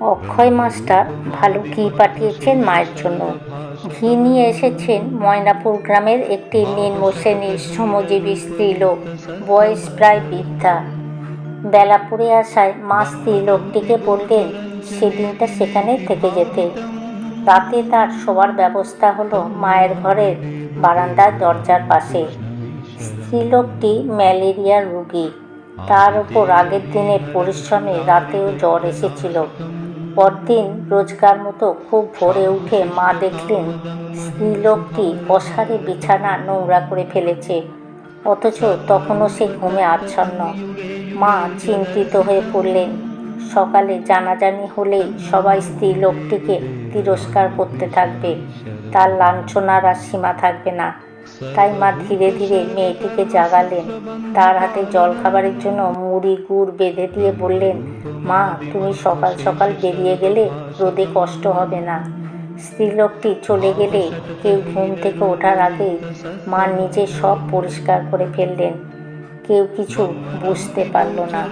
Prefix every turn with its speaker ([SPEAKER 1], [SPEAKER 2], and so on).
[SPEAKER 1] অক্ষয় master ভালো ঘি পাঠিয়েছেন মায়ের জন্য। ঘি নিয়ে এসেছেন ময়নাপুর গ্রামের একটি নিম্ন শ্রেণির শ্রমজীবী স্ত্রীলোক, বয়স প্রায় বৃদ্ধা। বেলা পড়ে আসায় মা স্ত্রীলোকটিকে বললেন, সেদিনটা সেখানে থেকে যেতে। রাতে তার শোবার ব্যবস্থা হলো মায়ের ঘরের বারান্দার দরজার পাশে। স্ত্রীলোকটি ম্যালেরিয়ার রুগী। তার উপর আগের দিনের পরিশ্রমে রাতেও জ্বর এসেছিল। পরদিন রোজকার মতো খুব ভোরে উঠে মা দেখলেন, স্ত্রীলোকটি অসারে বিছানা নোংরা করে ফেলেছে। অথচ তখনও সে ঘুমে আচ্ছন্ন। মা চিন্তিত হয়ে পড়লেন। সকালে জানাজানি হলেই সবাই স্ত্রীলোকটিকে তিরস্কার করতে থাকবে। তার লাঞ্ছনার আর সীমা থাকবে না। তাই মা ধীরে ধীরে মেয়েটিকে জাগালেন। তার হাতে জল খাবারের জন্য মুড়ি, গুড় বেঁধে দিয়ে বললেন, মা, তুমি সকাল সকাল বেরিয়ে গেলে রোদে কষ্ট হবে না। স্ত্রীলোকটি চলে গেলে কেউ ঘুম থেকে ওঠার আগে মা নিজে সব পরিষ্কার করে ফেললেন। কেউ কিছু বুঝতে পারল না।